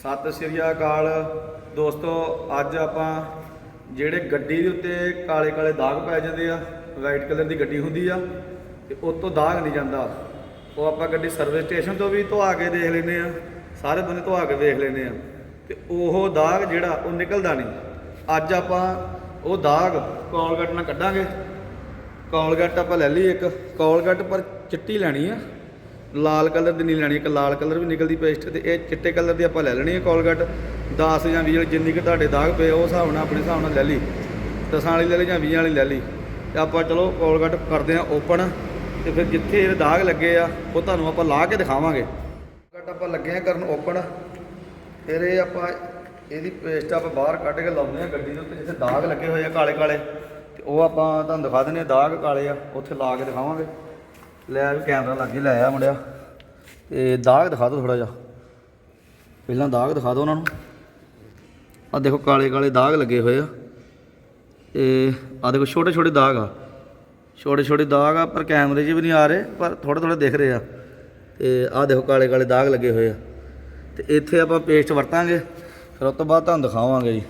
ਸਤਿ ਸ਼੍ਰੀ ਅਕਾਲ ਦੋਸਤੋ, ਅੱਜ ਆਪਾਂ ਜਿਹੜੇ ਗੱਡੀ ਦੇ ਉੱਤੇ ਕਾਲੇ ਕਾਲੇ ਦਾਗ ਪੈ ਜਾਂਦੇ ਆ, ਵਾਈਟ ਕਲਰ ਦੀ ਗੱਡੀ ਹੁੰਦੀ ਆ, ਤੇ ਉਹ ਤੋਂ ਦਾਗ ਨਹੀਂ ਜਾਂਦਾ। ਉਹ ਆਪਾਂ ਗੱਡੀ ਸਰਵਿਸ ਸਟੇਸ਼ਨ ਤੋਂ ਵੀ ਧਵਾ ਕੇ ਦੇਖ ਲੈਂਦੇ ਆ, ਸਾਰੇ ਬੰਦੇ ਧਵਾ ਕੇ ਦੇਖ ਲੈਂਦੇ ਆ, ਤੇ ਉਹ ਦਾਗ ਜਿਹੜਾ, ਉਹ ਨਿਕਲਦਾ ਨਹੀਂ। ਅੱਜ ਆਪਾਂ ਉਹ ਦਾਗ ਕੋਲਗੇਟ ਨਾਲ ਕੱਢਾਂਗੇ। ਕੋਲਗੇਟ ਆਪਾਂ ਲੈ ਲਈ ਇੱਕ, ਕੋਲਗੇਟ ਪਰ ਚਿੱਟੀ ਲੈਣੀ ਆ। ਲਾਲ ਕਲਰ ਦੀ ਨਹੀਂ ਲੈਣੀ, ਇੱਕ ਲਾਲ ਕਲਰ ਵੀ ਨਿਕਲਦੀ ਪੇਸਟ ਤੇ ਇਹ ਚਿੱਟੇ ਕਲਰ ਦੀ ਆਪਾਂ ਲੈ ਲੈਣੀ ਹੈ ਕੋਲਗੇਟ। 10 ਜਾਂ 20 ਜਿੰਨੀ ਕਿ ਤੁਹਾਡੇ ਦਾਗ ਪਏ, ਉਹ ਹਿਸਾਬ ਨਾਲ, ਆਪਣੇ ਹਿਸਾਬ ਨਾਲ ਲੈ ਲਈ। ਦਸਾਂ ਵਾਲੀ ਲੈ ਲਈ ਜਾਂ 20 ਵਾਲੀ ਲੈ ਲਈ। ਤੇ ਆਪਾਂ ਚਲੋ ਕੋਲਗੇਟ ਕਰਦੇ ਆ ਓਪਨ ਤੇ ਫਿਰ ਜਿੱਥੇ ਇਹ ਦਾਗ ਲੱਗੇ ਆ, ਉਹ ਤੁਹਾਨੂੰ ਆਪਾਂ ਲਾ ਕੇ ਦਿਖਾਵਾਂਗੇ। ਕੱਟ ਆਪਾਂ ਲੱਗੇ ਆ ਕਰਨ ਓਪਨ ਫਿਰ ਇਹ ਆਪਾਂ ਇਹਦੀ ਪੇਸਟ ਆਪਾਂ ਬਾਹਰ ਕੱਢ ਕੇ ਲਾਉਂਦੇ ਆ ਗੱਡੀ ਦੇ ਉੱਤੇ, ਜਿੱਥੇ ਦਾਗ ਲੱਗੇ ਹੋਏ ਆ ਕਾਲੇ ਕਾਲੇ ਤੇ ਉਹ ਆਪਾਂ ਤੁਹਾਨੂੰ ਦਿਖਾ ਦਿੰਦੇ ਆ ਦਾਗ ਕਾਲੇ ਆ, ਉੱਥੇ ਲਾ ਕੇ ਦਿਖਾਵਾਂਗੇ। ਲੈ ਵੀ ਕੈਮਰਾ ਲੱਗੇ ਲੈ ਆ ਮੁੰਡਿਆ। ਤੇ ਦਾਗ ਦਿਖਾ ਦਿਓ ਥੋੜਾ ਜਿਹਾ। ਪਹਿਲਾਂ ਦਾਗ ਦਿਖਾ ਦਿਓ ਉਹਨਾਂ ਨੂੰ। ਆ ਦੇਖੋ ਕਾਲੇ ਕਾਲੇ ਦਾਗ ਲੱਗੇ ਹੋਏ ਆ। ਤੇ ਆ ਦੇਖੋ ਛੋਟੇ ਛੋਟੇ ਦਾਗ ਆ। ਛੋਟੇ ਛੋਟੇ ਦਾਗ ਆ, ਪਰ ਕੈਮਰੇ 'ਚ ਵੀ ਨਹੀਂ ਆ ਰਹੇ, ਪਰ ਥੋੜੇ ਥੋੜੇ ਦਿਖ ਰਹੇ ਆ। ਤੇ ਆ ਦੇਖੋ ਕਾਲੇ ਕਾਲੇ ਦਾਗ ਲੱਗੇ ਹੋਏ ਆ। ਤੇ ਇੱਥੇ ਆਪਾਂ ਪੇਸਟ ਵਰਤਾਂਗੇ, ਫਿਰ ਉਸ ਤੋਂ ਬਾਅਦ ਤੁਹਾਨੂੰ ਦਿਖਾਵਾਂਗੇ ਜੀ।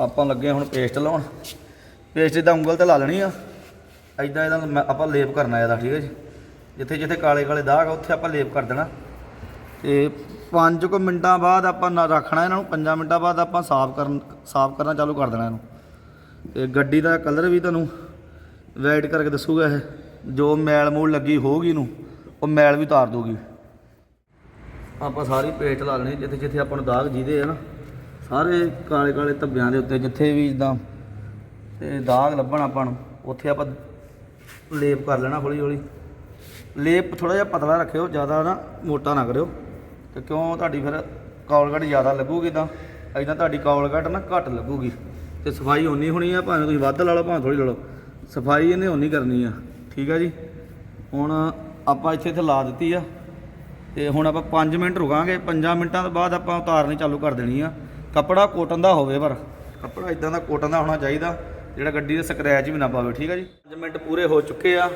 ਆਪਾਂ ਲੱਗੇ ਹੁਣ ਪੇਸਟ ਲਾਉਣ। ਪੇਸਟ ਇਦਾਂ ਉਂਗਲ ਤੇ ਲਾ ਲੈਣੀ ਆ। ਐਦਾਂ ਇਹਦਾ ਮੈਂ- ਆਪਾਂ ਲੇਪ ਕਰਨਾ ਇਹਦਾ, ਠੀਕ ਹੈ ਜੀ। ਜਿੱਥੇ ਜਿੱਥੇ ਕਾਲੇ ਕਾਲੇ ਦਾਗ ਆ, ਉੱਥੇ ਆਪਾਂ ਲੇਪ ਕਰ ਦੇਣਾ। ਤੇ 5 ਕੁ ਮਿੰਟਾਂ ਬਾਅਦ ਆਪਾਂ ਨਾ ਰੱਖਣਾ ਇਹਨਾਂ ਨੂੰ 5 ਮਿੰਟਾਂ ਬਾਅਦ ਆਪਾਂ ਸਾਫ਼ ਕਰਨ ਸਾਫ਼ ਕਰਨਾ ਚਾਲੂ ਕਰ ਦੇਣਾ ਇਹਨੂੰ। ਤੇ ਗੱਡੀ ਦਾ ਕਲਰ ਵੀ ਤੁਹਾਨੂੰ ਵਾਈਟ ਕਰਕੇ ਦੱਸੂਗਾ ਇਹ। ਜੋ ਮੈਲ ਮੂਲ ਲੱਗੀ ਹੋਊਗੀ ਇਹਨੂੰ, ਉਹ ਮੈਲ ਵੀ ਉਤਾਰ ਦੂਗੀ ਆਪਾਂ ਸਾਰੀ ਪੇਸਟ ਲਾ ਲੈਣੀ, ਜਿੱਥੇ ਜਿੱਥੇ ਆਪਾਂ ਨੂੰ ਦਾਗ ਜਿਹਦੇ ਆ ਨਾ, ਸਾਰੇ ਕਾਲੇ ਕਾਲੇ ਧੱਬਿਆਂ ਦੇ ਉੱਤੇ, ਜਿੱਥੇ ਵੀ ਇਦਾਂ ਤੇ ਦਾਗ ਲੱਭਣ ਆਪਾਂ ਨੂੰ, ਉੱਥੇ ਆਪਾਂ ਲੇਪ ਕਰ ਲੈਣਾ ਹੌਲੀ ਹੌਲੀ। ਲੇਪ ਥੋੜਾ ਜਿਹਾ ਪਤਲਾ ਰੱਖਿਓ, ਜ਼ਿਆਦਾ ਨਾ ਮੋਟਾ ਨਾ ਕਰਿਓ। ਤੇ ਕਿਉਂ ਤੁਹਾਡੀ ਫਿਰ ਕੌਲਗਟ ਜ਼ਿਆਦਾ ਲੱਗੂਗੀ ਤਾਂ? ਐਦਾਂ ਤੁਹਾਡੀ ਕੌਲਗਟ ਨਾ ਘੱਟ ਲੱਗੂਗੀ। ਤੇ ਸਫ਼ਾਈ ਓਨੀ ਹੋਣੀ ਆ, ਭਾਵੇਂ ਤੁਸੀਂ ਵੱਧ ਲਾ ਲਓ, ਭਾਵੇਂ ਥੋੜੀ ਲਾ ਲਓ। ਸਫ਼ਾਈ ਇਹਨੇ ਓਨੀ ਕਰਨੀ ਆ, ਠੀਕ ਆ ਜੀ? ਹੁਣ ਆਪਾਂ ਇੱਥੇ ਇੱਥੇ ਲਾ ਦਿੱਤੀ ਆ। ਤੇ ਹੁਣ ਆਪਾਂ 5 ਮਿੰਟ ਰੁਕਾਂਗੇ 5 ਮਿੰਟਾਂ ਤੋਂ ਬਾਅਦ ਆਪਾਂ ਉਤਾਰਨੀ ਚਾਲੂ ਕਰ ਦੇਣੀ ਆ। ਕੱਪੜਾ ਕੋਟਨ ਦਾ ਹੋਵੇ ਪਰ। ਕੱਪੜਾ ਇਦਾਂ ਦਾ ਕੋਟਨ ਦਾ ਹੋਣਾ ਚਾਹੀਦਾ। ਜਿਹੜਾ ਗੱਡੀ ਦੇ ਸਕ੍ਰੈਚ ਵੀ ਨਾ ਪਾਵੇ, ਠੀਕ ਆ ਜੀ? 5 ਮਿੰਟ ਪੂਰੇ ਹੋ ਚੁੱਕੇ ਆ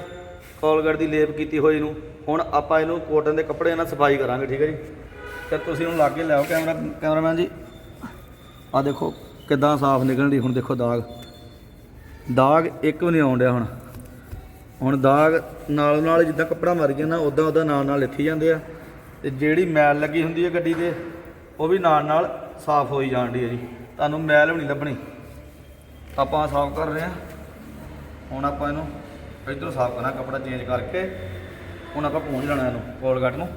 ਕੋਲਗੇਟ ਦੀ ਲੇਪ ਕੀਤੀ ਹੋਈ ਨੂੰ। ਹੁਣ ਆਪਾਂ ਇਹਨੂੰ ਕੋਟਨ ਦੇ ਕੱਪੜੇ ਨਾਲ ਸਫ਼ਾਈ ਕਰਾਂਗੇ, ਠੀਕ ਆ ਜੀ? ਤੇ ਤੁਸੀਂ ਹੁਣ ਲਾਗੇ ਲਿਆਓ ਕੈਮਰਾ, ਕੈਮਰਾਮੈਨ ਜੀ। ਆ ਦੇਖੋ ਕਿਦਾਂ ਸਾਫ਼ ਨਿਕਲਣ ਦੀ ਹੁਣ ਦੇਖੋ ਦਾਗ। ਦਾਗ ਇੱਕ ਵੀ ਨਹੀਂ ਆਉਣ ਡਿਆ ਹੁਣ। ਹੁਣ ਦਾਗ ਨਾਲ ਨਾਲ ਜਿੱਦਾਂ ਕੱਪੜਾ ਮਰ ਜਾਂਦਾ ਉਦਾਂ ਉਦਾਂ ਨਾਲ ਨਾਲ ਲਿਖੀ ਜਾਂਦੇ ਆ। ਤੇ ਜਿਹੜੀ ਮੈਲ ਲੱਗੀ ਹੁੰਦੀ ਹੈ ਗੱਡੀ ਤੇ, ਉਹ ਵੀ ਨਾਲ ਨਾਲ ਸਾਫ਼ ਹੋਈ ਜਾਂਦੀ ਹੈ ਜੀ। ਤੁਹਾਨੂੰ ਮੈਲ ਵੀ ਨਹੀਂ ਲੱਭਣੀ। ਆਪਾਂ ਸਾਫ਼ ਕਰ ਰਹੇ ਹਾਂ। ਹੁਣ ਆਪਾਂ ਇਹਨੂੰ ਇੱਧਰੋਂ ਸਾਫ਼ ਕਰਨਾ, ਕੱਪੜਾ ਚੇਂਜ ਕਰਕੇ। ਹੁਣ ਆਪਾਂ ਪੂੰਝ ਲੈਣਾ ਇਹਨੂੰ, ਕੋਲਗੇਟ ਨੂੰ।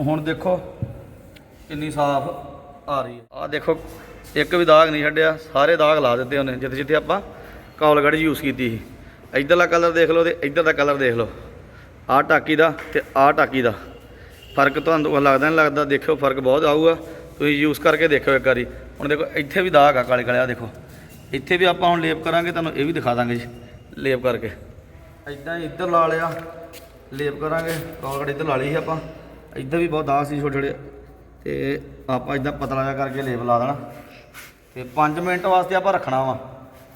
ਹੁਣ ਦੇਖੋ ਕਿੰਨੀ ਸਾਫ਼ ਆ ਰਹੀ ਹੈ। ਆ ਦੇਖੋ, ਇੱਕ ਵੀ ਦਾਗ ਨਹੀਂ ਛੱਡਿਆ, ਸਾਰੇ ਦਾਗ ਲਾ ਦਿੱਤੇ ਉਹਨੇ, ਜਿੱਥੇ ਜਿੱਥੇ ਆਪਾਂ ਕੋਲਗੇਟ ਯੂਜ਼ ਕੀਤੀ ਸੀ। ਇੱਧਰਲਾ ਕਲਰ ਦੇਖ ਲਓ ਤੇ ਇੱਧਰ ਦਾ ਕਲਰ ਦੇਖ ਲਓ। ਆਹ ਟਾਕੀ ਦਾ ਤੇ ਆਹ ਟਾਕੀ ਦਾ। ਫ਼ਰਕ ਤੁਹਾਨੂੰ ਲੱਗਦਾ ਨਹੀਂ ਲੱਗਦਾ, ਦੇਖਿਓ, ਫ਼ਰਕ ਬਹੁਤ ਆਊਗਾ। ਤੁਸੀਂ ਯੂਜ਼ ਕਰਕੇ ਦੇਖਿਓ ਇੱਕ ਵਾਰੀ। ਹੁਣ ਦੇਖੋ, ਇੱਥੇ ਵੀ ਦਾਗ ਆ ਕਾਲੇ ਕਾਲੇ ਆ ਦੇਖੋ। ਇੱਥੇ ਵੀ ਆਪਾਂ ਹੁਣ ਲੇਪ ਕਰਾਂਗੇ, ਤੁਹਾਨੂੰ ਇਹ ਵੀ ਦਿਖਾ ਦਾਂਗੇ ਜੀ, ਲੇਪ ਕਰਕੇ। ਇਦਾਂ ਇੱਧਰ ਲਾ ਲਿਆ, ਲੇਪ ਕਰਾਂਗੇ ਕੋਲਗੇਟ ਇੱਧਰ ਲਾ ਲਈ ਸੀ ਆਪਾਂ। ਇੱਧਰ ਵੀ ਬਹੁਤ ਦਾਗ ਸੀ ਛੋਟੇ ਛੋਟੇ। ਤੇ ਆਪਾਂ ਇਦਾਂ ਪਤਲਾ ਜਿਹਾ ਕਰਕੇ ਲੇਪ ਲਾ ਦੇਣਾ। ਤੇ 5 ਮਿੰਟ ਵਾਸਤੇ ਆਪਾਂ ਰੱਖਣਾ ਵਾ।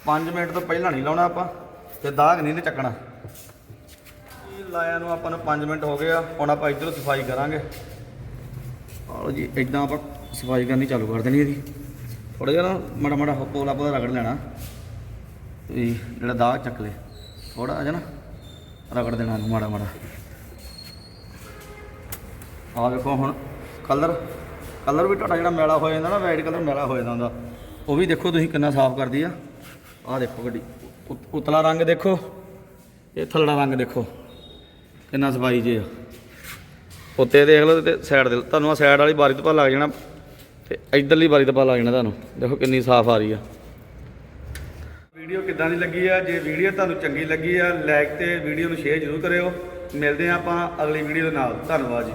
5 ਮਿੰਟ ਤੋਂ ਪਹਿਲਾਂ ਨਹੀਂ ਲਾਉਣਾ ਆਪਾਂ, ਤੇ ਦਾਗ ਨਹੀਂ ਨੇ ਚੱਕਣਾ। ਲਾਇਆ ਨੂੰ ਆਪਾਂ ਨੂੰ 5 ਮਿੰਟ ਹੋ ਗਏ ਆ, ਹੁਣ ਆਪਾਂ ਇੱਧਰੋਂ ਸਫ਼ਾਈ ਕਰਾਂਗੇ। ਆਲੋ ਜੀ ਇਦਾਂ ਆਪਾਂ ਸਫ਼ਾਈ ਕਰਨੀ ਚਾਲੂ ਕਰ ਦੇਣੀ ਇਹਦੀ। ਥੋੜਾ ਜਿਹਾ ਨਾ ਮਾੜਾ ਮਾੜਾ ਪੋਲਾ ਪੋਲਾ ਰਗੜ ਲੈਣਾ। ਵੀ ਜਿਹੜਾ ਦਾਗ ਚੱਕ ਲੇ। ਥੋੜਾ ਜਿਹਾ ਨਾ ਰਗੜ ਦੇਣਾ ਇਹਨੂੰ ਮਾੜਾ ਮਾੜਾ। ਆ ਵੇਖੋ ਹੁਣ ਕਲਰ। ਕਲਰ ਵੀ ਤੁਹਾਡਾ ਜਿਹੜਾ ਮੈਲਾ ਹੋ ਜਾਂਦਾ ਨਾ ਵਾਈਟ ਕਲਰ ਮੈਲਾ ਹੋ ਜਾਂਦਾ ਹੁੰਦਾ ਉਹ ਵੀ ਦੇਖੋ ਤੁਸੀਂ ਕਿੰਨਾ ਸਾਫ਼ ਕਰਦੀ ਆ। ਆਹ ਦੇਖੋ ਗੱਡੀ। ਉਤ- ਉਤਲਾ ਰੰਗ ਦੇਖੋ। ਇਹ ਥੱਲੜਾ ਰੰਗ ਦੇਖੋ। ਕਿੰਨਾ ਸਫ਼ਾਈ ਜੇ ਆ। ਉੱਤੇ ਦੇਖ ਲਓ ਤੇ ਸਾਈਡ ਦੇ ਤੁਹਾਨੂੰ ਆ ਸਾਈਡ ਵਾਲੀ ਬਾਰੀ ਤੋਂ ਪਤਾ ਲੱਗ ਜਾਣਾ। ਤੇ ਇਧਰਲੀ ਬਾਰੀ ਤੋਂ ਪਤਾ ਲੱਗ ਜਾਣਾ ਤੁਹਾਨੂੰ। ਦੇਖੋ ਕਿੰਨੀ ਸਾਫ਼ ਆ ਰਹੀ ਆ। ਵੀਡੀਓ ਕਿੱਦਾਂ ਦੀ ਲੱਗੀ ਆ? ਜੇ ਵੀਡੀਓ ਤੁਹਾਨੂੰ ਚੰਗੀ ਲੱਗੀ ਆ ਲਾਈਕ ਤੇ ਵੀਡੀਓ ਨੂੰ ਸ਼ੇਅਰ ਜ਼ਰੂਰ ਕਰਿਓ। ਮਿਲਦੇ ਆ ਆਪਾਂ ਅਗਲੀ ਵੀਡੀਓ ਦੇ ਨਾਲ। ਧੰਨਵਾਦ ਜੀ।